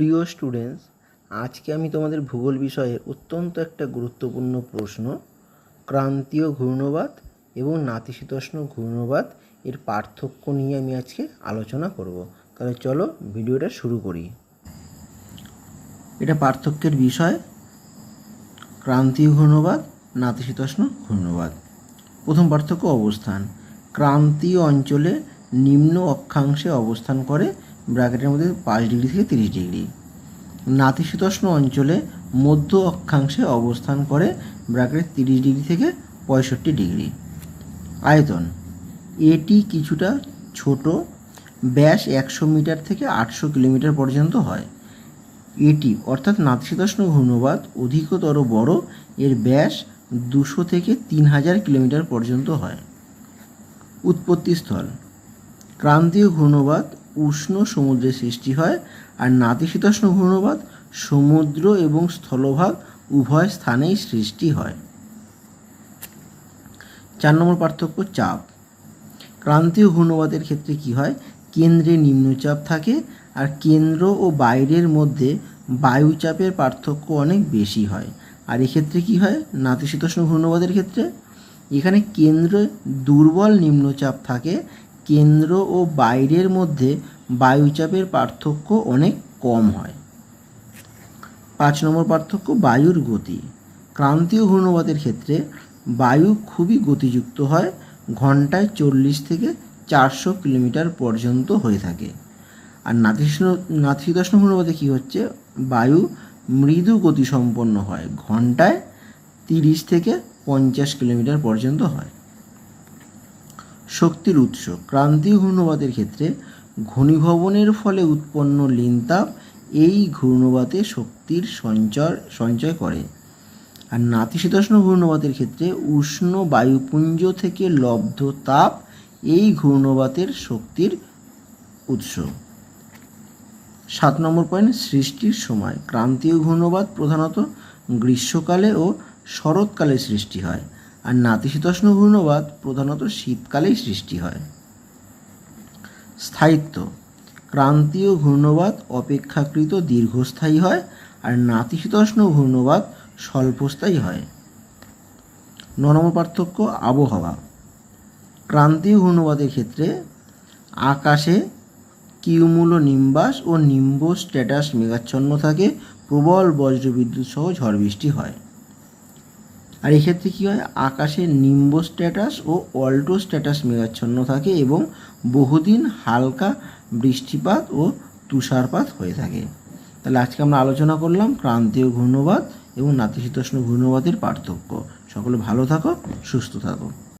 প্রিয় স্টুডেন্টস আজকে আমি তোমাদের ভূগোল বিষয়ের অত্যন্ত একটা গুরুত্বপূর্ণ প্রশ্ন, ক্রান্তীয় ঘূর্ণবাদ এবং নাতিশীতোষ্ণ ঘূর্ণবাদ এর পার্থক্য নিয়ে আমি আজকে আলোচনা করব। তাহলে চলো ভিডিওটা শুরু করি। এটা পার্থক্যের বিষয়, ক্রান্তীয় ঘূর্ণবাদ, নাতিশীতোষ্ণ ঘূর্ণবাদ। প্রথম পার্থক্য অবস্থান, ক্রান্তীয় অঞ্চলে নিম্ন অক্ষাংশে অবস্থান করে ব্র্যাকেটের মধ্যে পাঁচ ডিগ্রি থেকে তিরিশ ডিগ্রি নাতিশীতোষ্ণ অঞ্চলে মধ্য অক্ষাংশে অবস্থান করে ব্র্যাকেট তিরিশ ডিগ্রি থেকে পঁয়ষট্টি ডিগ্রি আয়তন এটি কিছুটা ছোট, ব্যাস একশো মিটার থেকে আটশো কিলোমিটার পর্যন্ত হয়। এটি অর্থাৎ নাতিশীতোষ্ণ ঘূর্ণবাদ অধিকতর বড়, এর ব্যাস দুশো থেকে তিন হাজার কিলোমিটার পর্যন্ত হয়। উৎপত্তিস্থল, ক্রান্তীয় ঘূর্ণবাদ উষ্ণ সমুদ্রে সৃষ্টি হয় আর নাতিশীতোষ্ণ ঘূর্ণবাদ সমুদ্র এবং স্থলভাগ উভয় স্থানেই সৃষ্টি হয়। চার নম্বর পার্থক্য চাপ। ক্রান্তীয় ঘূর্ণবাদের ক্ষেত্রে কি হয়? কেন্দ্রে নিম্নচাপ থাকে আর কেন্দ্র ও বাইরের মধ্যে বায়ুচাপের পার্থক্য অনেক বেশি হয়। আর এক্ষেত্রে কি হয়? নাতিশীতোষ্ণ ঘূর্ণবাদের ক্ষেত্রে। এখানে কেন্দ্রে দুর্বল নিম্নচাপ থাকে কেন্দ্র ও বাইরের মধ্যে বায়ুচাপের পার্থক্য অনেক কম হয়। পাঁচ নম্বর পার্থক্য বায়ুর গতি। ক্রান্তীয় ঘূর্ণবাদের ক্ষেত্রে বায়ু খুবই গতিযুক্ত হয়, ঘন্টায় চল্লিশ থেকে চারশো কিলোমিটার পর্যন্ত হয়ে থাকে। আর নাতিশীতোষ্ণ নাতিশীতোষ্ণ ঘূর্ণবাদে কী হচ্ছে? বায়ু মৃদু গতিসম্পন্ন হয়, ঘন্টায় তিরিশ থেকে পঞ্চাশ কিলোমিটার পর্যন্ত হয়। শক্তির উৎস। ক্রান্তীয় ঘূর্ণবাদের ক্ষেত্রে ঘনীভবনের ফলে উৎপন্ন লিনতাপ এই ঘূর্ণবাতে শক্তির সঞ্চয় সঞ্চয় করে। আর নাতিশীতোষ্ণ ঘূর্ণবাতের ক্ষেত্রে উষ্ণ বায়ুপুঞ্জ থেকে লব্ধ তাপ এই ঘূর্ণবাতের শক্তির উৎস। সাত নম্বর পয়েন্ট, সৃষ্টির সময়। ক্রান্তীয় ঘূর্ণবাদ প্রধানত গ্রীষ্মকালে ও শরৎকালে সৃষ্টি হয়। আর নাতিশীতোষ্ণ ঘূর্ণবাদ প্রধানত শীতকালেই সৃষ্টি হয়। স্থায়িত্ব। ক্রান্তীয় ঘূর্ণবাদ অপেক্ষাকৃত দীর্ঘস্থায়ী হয় আর নাতিশীতোষ্ণ ঘূর্ণবাদ স্বল্পস্থায়ী হয়। ন নম্বর পার্থক্য, আবহাওয়া। ক্রান্তীয় ঘূর্ণবাদের ক্ষেত্রে আকাশে কিউমুলো নিম্বাস ও নিম্ব স্ট্যাটাস মেঘাচ্ছন্ন থাকে, প্রবল বজ্রবিদ্যুৎ সহ ঝড় বৃষ্টি হয়। আর এক্ষেত্রে কী হয়? আকাশে নিম্ব স্ট্যাটাস ও অল্টো স্ট্যাটাস মেঘাচ্ছন্ন থাকে এবং বহুদিন হালকা বৃষ্টিপাত ও তুষারপাত হয়ে থাকে। তাহলে আজকে আমরা আলোচনা করলাম ক্রান্তীয় ঘূর্ণবাদ এবং নাতিশীতোষ্ণ ঘূর্ণবাদের পার্থক্য। সকলে ভালো থাকো, সুস্থ থাকো।